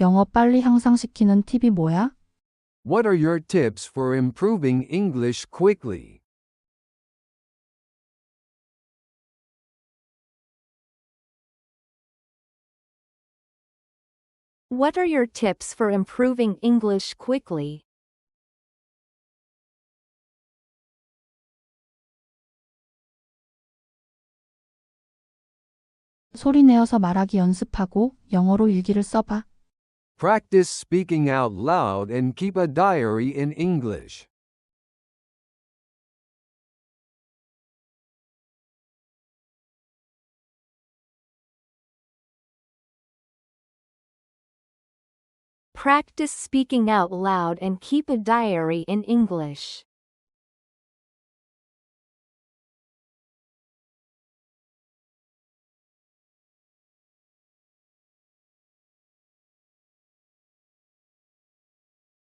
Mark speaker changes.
Speaker 1: 영어 빨리 향상시키는 팁이 뭐야?
Speaker 2: What are your tips for improving English quickly?
Speaker 3: What are your tips for improving English quickly?
Speaker 1: 소리 내어서 말하기 연습하고 영어로 일기를 써봐.
Speaker 2: Practice speaking out loud and keep a diary in English.
Speaker 3: Practice speaking out loud and keep a diary in English.